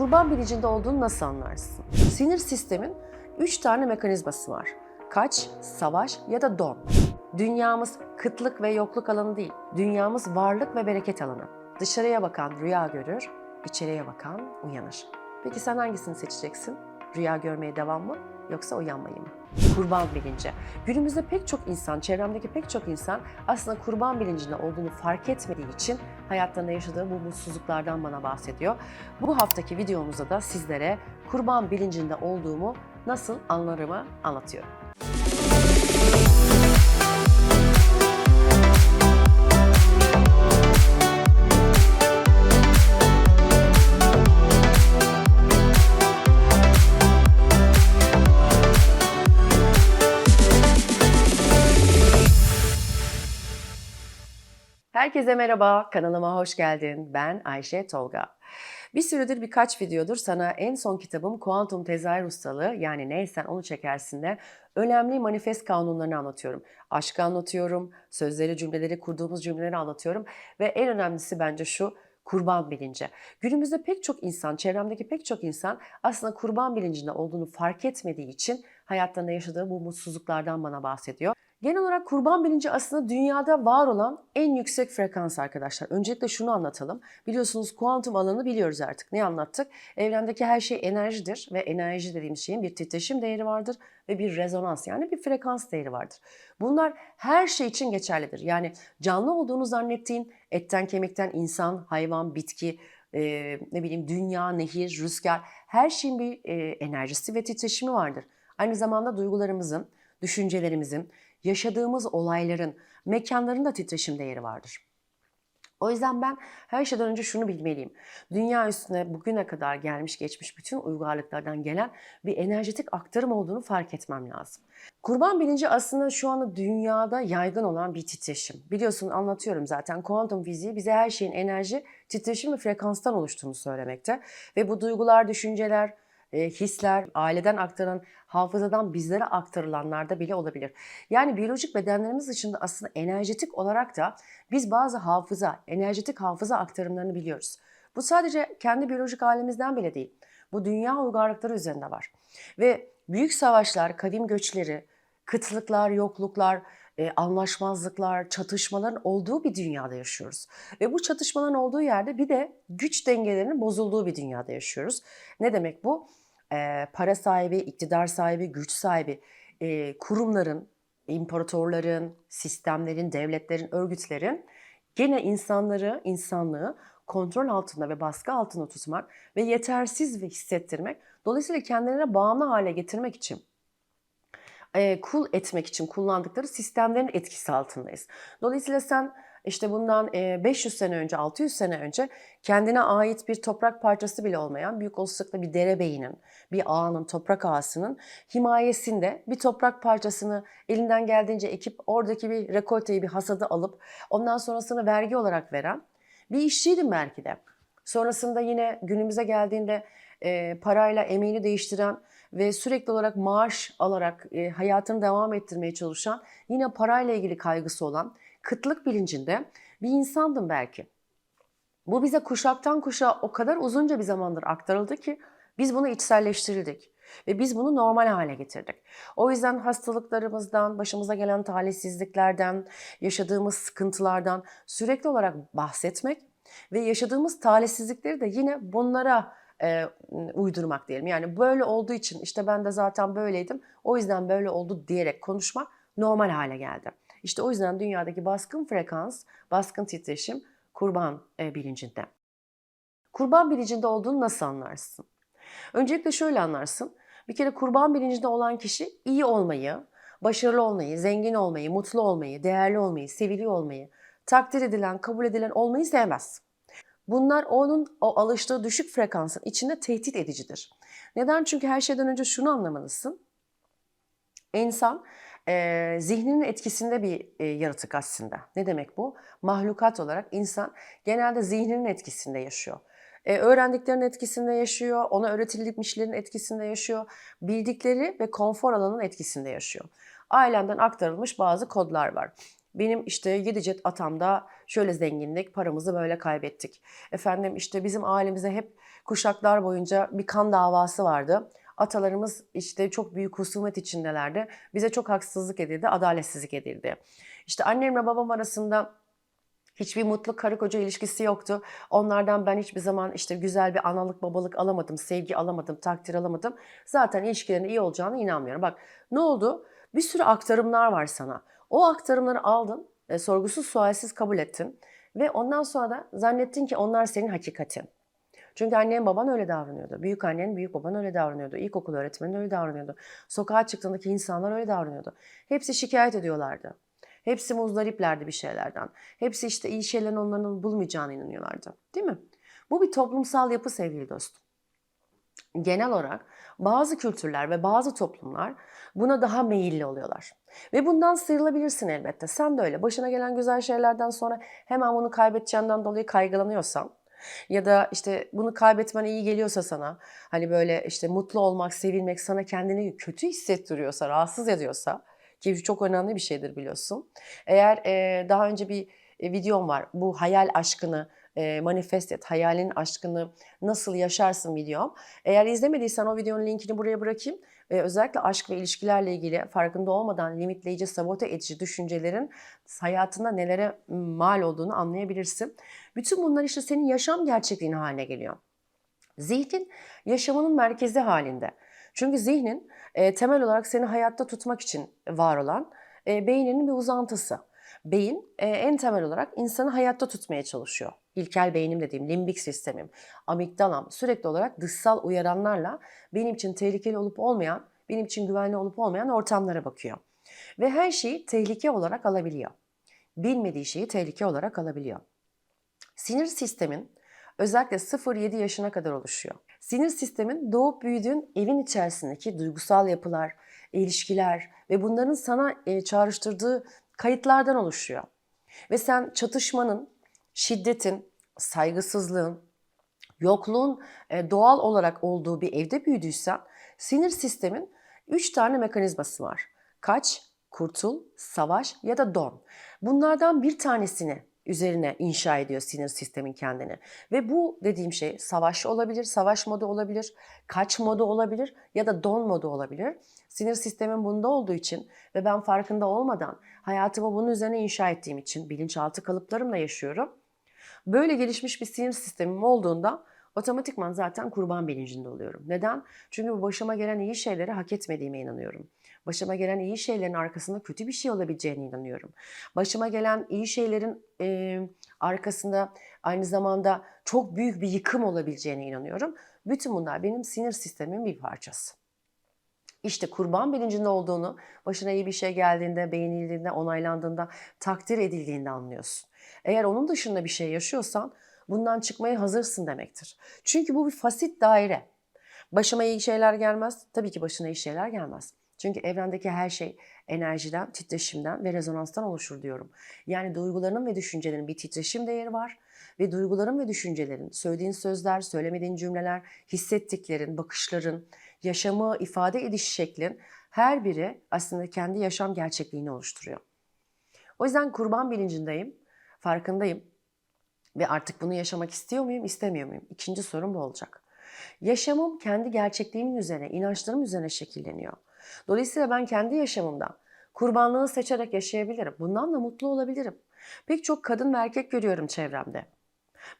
Kurban bilincinde olduğunu nasıl anlarsın? Sinir sistemin 3 tane mekanizması var. Kaç, savaş ya da don. Dünyamız kıtlık ve yokluk alanı değil. Dünyamız varlık ve bereket alanı. Dışarıya bakan rüya görür, içeriye bakan uyanır. Peki sen hangisini seçeceksin? Rüya görmeye devam mı yoksa uyanmayı mı? Kurban bilinci. Günümüzde pek çok insan, çevremdeki pek çok insan aslında kurban bilincinde olduğunu fark etmediği için hayatlarında yaşadığı bu mutsuzluklardan bana bahsediyor. Bu haftaki videomuzda da sizlere kurban bilincinde olduğumu nasıl anlarımı anlatıyorum. Herkese merhaba, kanalıma hoş geldin. Ben Ayşe Tolga. Bir süredir birkaç videodur sana en son kitabım Kuantum Tezahür Ustalığı yani neysen onu çekersinde önemli manifest kanunlarını anlatıyorum. Aşkı anlatıyorum, sözleri, cümleleri, kurduğumuz cümleleri anlatıyorum ve en önemlisi bence şu kurban bilinci. Günümüzde pek çok insan, çevremdeki pek çok insan aslında kurban bilincinde olduğunu fark etmediği için hayatlarında yaşadığı bu mutsuzluklardan bana bahsediyor. Genel olarak kurban bilinci aslında dünyada var olan en yüksek frekans arkadaşlar. Öncelikle şunu anlatalım. Biliyorsunuz kuantum alanı biliyoruz artık. Ne anlattık? Evrendeki her şey enerjidir ve enerji dediğimiz şeyin bir titreşim değeri vardır ve bir rezonans yani bir frekans değeri vardır. Bunlar her şey için geçerlidir. Yani canlı olduğunu zannettiğin etten kemikten insan, hayvan, bitki, e, ne bileyim dünya, nehir, rüzgar her şeyin bir e, enerjisi ve titreşimi vardır. Aynı zamanda duygularımızın, düşüncelerimizin, yaşadığımız olayların, mekanların da titreşim değeri vardır. O yüzden ben her şeyden önce şunu bilmeliyim. Dünya üstüne bugüne kadar gelmiş geçmiş bütün uygarlıklardan gelen bir enerjetik aktarım olduğunu fark etmem lazım. Kurban bilinci aslında şu anda dünyada yaygın olan bir titreşim. Biliyorsun anlatıyorum zaten kuantum fiziği bize her şeyin enerji, titreşim ve frekanstan oluştuğunu söylemekte. Ve bu duygular, düşünceler, e, hisler, aileden aktaran, hafızadan bizlere aktarılanlar da bile olabilir. Yani biyolojik bedenlerimiz dışında aslında enerjetik olarak da biz bazı hafıza, enerjetik hafıza aktarımlarını biliyoruz. Bu sadece kendi biyolojik halimizden bile değil. Bu dünya uygarlıkları üzerinde var. Ve büyük savaşlar, kavim göçleri, kıtlıklar, yokluklar, e, anlaşmazlıklar, çatışmaların olduğu bir dünyada yaşıyoruz. Ve bu çatışmaların olduğu yerde bir de güç dengelerinin bozulduğu bir dünyada yaşıyoruz. Ne demek bu? Para sahibi, iktidar sahibi, güç sahibi kurumların, imparatorların, sistemlerin, devletlerin, örgütlerin gene insanları, insanlığı kontrol altında ve baskı altında tutmak ve yetersiz ve hissettirmek, dolayısıyla kendilerine bağımlı hale getirmek için kul etmek için kullandıkları sistemlerin etkisi altındayız. Dolayısıyla sen işte bundan 500 sene önce, 600 sene önce kendine ait bir toprak parçası bile olmayan büyük olasılıkla bir derebeyinin, bir ağanın, toprak ağasının himayesinde bir toprak parçasını elinden geldiğince ekip oradaki bir rekolteyi, bir hasadı alıp ondan sonrasını vergi olarak veren bir işçiydim belki de. Sonrasında yine günümüze geldiğinde e, parayla emeğini değiştiren ve sürekli olarak maaş alarak e, hayatını devam ettirmeye çalışan, yine parayla ilgili kaygısı olan, kıtlık bilincinde bir insandım belki. Bu bize kuşaktan kuşağa o kadar uzunca bir zamandır aktarıldı ki biz bunu içselleştirdik ve biz bunu normal hale getirdik. O yüzden hastalıklarımızdan, başımıza gelen talihsizliklerden, yaşadığımız sıkıntılardan sürekli olarak bahsetmek ve yaşadığımız talihsizlikleri de yine bunlara e, uydurmak diyelim. Yani böyle olduğu için işte ben de zaten böyleydim o yüzden böyle oldu diyerek konuşmak normal hale geldi. İşte o yüzden dünyadaki baskın frekans, baskın titreşim kurban e, bilincinde. Kurban bilincinde olduğunu nasıl anlarsın? Öncelikle şöyle anlarsın. Bir kere kurban bilincinde olan kişi iyi olmayı, başarılı olmayı, zengin olmayı, mutlu olmayı, değerli olmayı, seviliyor olmayı, takdir edilen, kabul edilen olmayı sevmez. Bunlar onun o alıştığı düşük frekansın içinde tehdit edicidir. Neden? Çünkü her şeyden önce şunu anlamalısın. İnsan e, zihninin etkisinde bir e, yaratık aslında. Ne demek bu? Mahlukat olarak insan genelde zihninin etkisinde yaşıyor. E, öğrendiklerinin etkisinde yaşıyor, ona öğretilmişlerin etkisinde yaşıyor, bildikleri ve konfor alanının etkisinde yaşıyor. Ailenden aktarılmış bazı kodlar var. Benim işte Yedicet atamda şöyle zenginlik, paramızı böyle kaybettik. Efendim işte bizim ailemize hep kuşaklar boyunca bir kan davası vardı. Atalarımız işte çok büyük husumet içindelerdi. Bize çok haksızlık edildi, adaletsizlik edildi. İşte annemle babam arasında hiçbir mutlu karı koca ilişkisi yoktu. Onlardan ben hiçbir zaman işte güzel bir analık babalık alamadım, sevgi alamadım, takdir alamadım. Zaten ilişkilerin iyi olacağına inanmıyorum. Bak ne oldu? Bir sürü aktarımlar var sana. O aktarımları aldın, e, sorgusuz sualsiz kabul ettin. Ve ondan sonra da zannettin ki onlar senin hakikatin. Çünkü annen baban öyle davranıyordu. Büyük annen, büyük baban öyle davranıyordu. İlkokul öğretmeni öyle davranıyordu. Sokağa çıktığındaki insanlar öyle davranıyordu. Hepsi şikayet ediyorlardı. Hepsi muzdariplerdi bir şeylerden. Hepsi işte iyi şeylerin onların bulmayacağına inanıyorlardı. Değil mi? Bu bir toplumsal yapı sevgili dostum. Genel olarak bazı kültürler ve bazı toplumlar buna daha meyilli oluyorlar. Ve bundan sıyrılabilirsin elbette. Sen de öyle. Başına gelen güzel şeylerden sonra hemen bunu kaybedeceğinden dolayı kaygılanıyorsan ya da işte bunu kaybetmen iyi geliyorsa sana hani böyle işte mutlu olmak, sevilmek sana kendini kötü hissettiriyorsa, rahatsız ediyorsa ki çok önemli bir şeydir biliyorsun. Eğer e, daha önce bir e, videom var bu hayal aşkını e, manifest et, hayalin aşkını nasıl yaşarsın videom. Eğer izlemediysen o videonun linkini buraya bırakayım. E, özellikle aşk ve ilişkilerle ilgili farkında olmadan limitleyici, sabote edici düşüncelerin hayatında nelere mal olduğunu anlayabilirsin. Bütün bunlar işte senin yaşam gerçekliğin haline geliyor. Zihnin yaşamının merkezi halinde. Çünkü zihnin e, temel olarak seni hayatta tutmak için var olan e, beyninin bir uzantısı. Beyin e, en temel olarak insanı hayatta tutmaya çalışıyor. İlkel beynim dediğim limbik sistemim, amigdalam sürekli olarak dışsal uyaranlarla benim için tehlikeli olup olmayan, benim için güvenli olup olmayan ortamlara bakıyor. Ve her şeyi tehlike olarak alabiliyor. Bilmediği şeyi tehlike olarak alabiliyor. Sinir sistemin özellikle 0-7 yaşına kadar oluşuyor. Sinir sistemin doğup büyüdüğün evin içerisindeki duygusal yapılar, ilişkiler ve bunların sana e, çağrıştırdığı kayıtlardan oluşuyor. Ve sen çatışmanın, şiddetin, saygısızlığın, yokluğun e, doğal olarak olduğu bir evde büyüdüysen sinir sistemin 3 tane mekanizması var. Kaç, kurtul, savaş ya da don. Bunlardan bir tanesini üzerine inşa ediyor sinir sistemin kendini. Ve bu dediğim şey savaş olabilir, savaş modu olabilir, kaç modu olabilir ya da don modu olabilir. Sinir sistemin bunda olduğu için ve ben farkında olmadan hayatımı bunun üzerine inşa ettiğim için bilinçaltı kalıplarımla yaşıyorum. Böyle gelişmiş bir sinir sistemim olduğunda otomatikman zaten kurban bilincinde oluyorum. Neden? Çünkü bu başıma gelen iyi şeyleri hak etmediğime inanıyorum. Başıma gelen iyi şeylerin arkasında kötü bir şey olabileceğine inanıyorum. Başıma gelen iyi şeylerin e, arkasında aynı zamanda çok büyük bir yıkım olabileceğine inanıyorum. Bütün bunlar benim sinir sistemimin bir parçası. İşte kurban bilincinde olduğunu başına iyi bir şey geldiğinde, beğenildiğinde, onaylandığında, takdir edildiğinde anlıyorsun. Eğer onun dışında bir şey yaşıyorsan bundan çıkmaya hazırsın demektir. Çünkü bu bir fasit daire. Başıma iyi şeyler gelmez. Tabii ki başına iyi şeyler gelmez. Çünkü evrendeki her şey enerjiden, titreşimden ve rezonanstan oluşur diyorum. Yani duygularının ve düşüncelerin bir titreşim değeri var ve duyguların ve düşüncelerin, söylediğin sözler, söylemediğin cümleler, hissettiklerin, bakışların, yaşamı ifade ediş şeklin her biri aslında kendi yaşam gerçekliğini oluşturuyor. O yüzden kurban bilincindeyim, farkındayım ve artık bunu yaşamak istiyor muyum, istemiyor muyum? İkinci sorum bu olacak. Yaşamım kendi gerçekliğimin üzerine, inançlarım üzerine şekilleniyor. Dolayısıyla ben kendi yaşamımda kurbanlığı seçerek yaşayabilirim. Bundan da mutlu olabilirim. Pek çok kadın ve erkek görüyorum çevremde.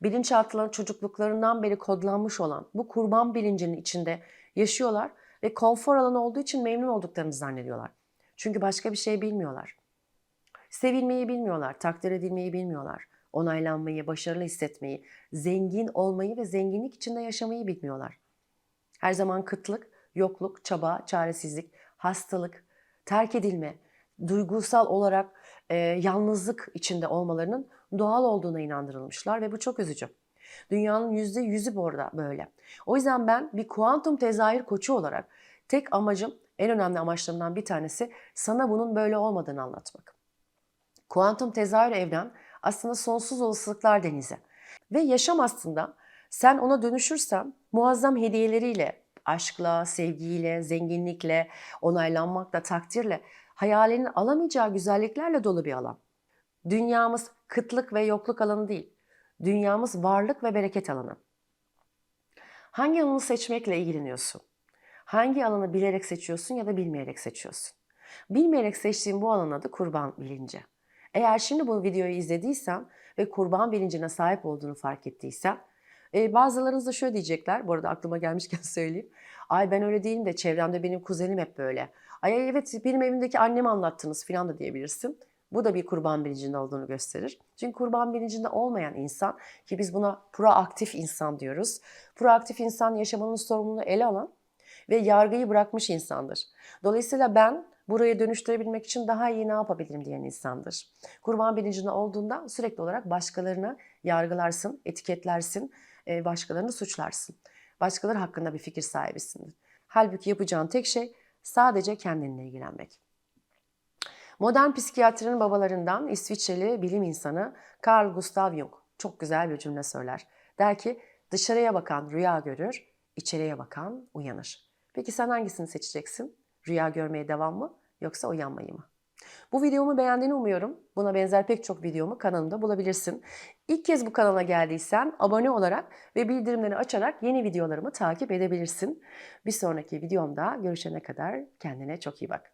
Bilinçaltıları çocukluklarından beri kodlanmış olan bu kurban bilincinin içinde yaşıyorlar ve konfor alanı olduğu için memnun olduklarını zannediyorlar. Çünkü başka bir şey bilmiyorlar. Sevilmeyi bilmiyorlar, takdir edilmeyi bilmiyorlar. Onaylanmayı, başarılı hissetmeyi, zengin olmayı ve zenginlik içinde yaşamayı bilmiyorlar. Her zaman kıtlık, yokluk, çaba, çaresizlik, hastalık, terk edilme, duygusal olarak e, yalnızlık içinde olmalarının doğal olduğuna inandırılmışlar ve bu çok üzücü. Dünyanın yüzde yüzü bu arada böyle. O yüzden ben bir kuantum tezahür koçu olarak tek amacım, en önemli amaçlarımdan bir tanesi sana bunun böyle olmadığını anlatmak. Kuantum tezahür evren aslında sonsuz olasılıklar denizi. Ve yaşam aslında sen ona dönüşürsen muazzam hediyeleriyle, aşkla, sevgiyle, zenginlikle, onaylanmakla, takdirle, hayalinin alamayacağı güzelliklerle dolu bir alan. Dünyamız kıtlık ve yokluk alanı değil. Dünyamız varlık ve bereket alanı. Hangi alanı seçmekle ilgileniyorsun? Hangi alanı bilerek seçiyorsun ya da bilmeyerek seçiyorsun? Bilmeyerek seçtiğin bu alanın adı kurban bilinci. Eğer şimdi bu videoyu izlediysen ve kurban bilincine sahip olduğunu fark ettiysen, e, bazılarınız da şöyle diyecekler, bu arada aklıma gelmişken söyleyeyim. Ay ben öyle değilim de çevremde benim kuzenim hep böyle. Ay evet benim evimdeki annemi anlattınız falan da diyebilirsin. Bu da bir kurban bilincinde olduğunu gösterir. Çünkü kurban bilincinde olmayan insan ki biz buna proaktif insan diyoruz. Proaktif insan yaşamının sorumluluğunu ele alan ve yargıyı bırakmış insandır. Dolayısıyla ben burayı dönüştürebilmek için daha iyi ne yapabilirim diyen insandır. Kurban bilincinde olduğunda sürekli olarak başkalarını yargılarsın, etiketlersin, başkalarını suçlarsın. Başkaları hakkında bir fikir sahibisindir. Halbuki yapacağın tek şey sadece kendinle ilgilenmek. Modern psikiyatrinin babalarından İsviçreli bilim insanı Carl Gustav Jung çok güzel bir cümle söyler. Der ki dışarıya bakan rüya görür, içeriye bakan uyanır. Peki sen hangisini seçeceksin? Rüya görmeye devam mı yoksa uyanmayı mı? Bu videomu beğendiğini umuyorum. Buna benzer pek çok videomu kanalımda bulabilirsin. İlk kez bu kanala geldiysen abone olarak ve bildirimleri açarak yeni videolarımı takip edebilirsin. Bir sonraki videomda görüşene kadar kendine çok iyi bak.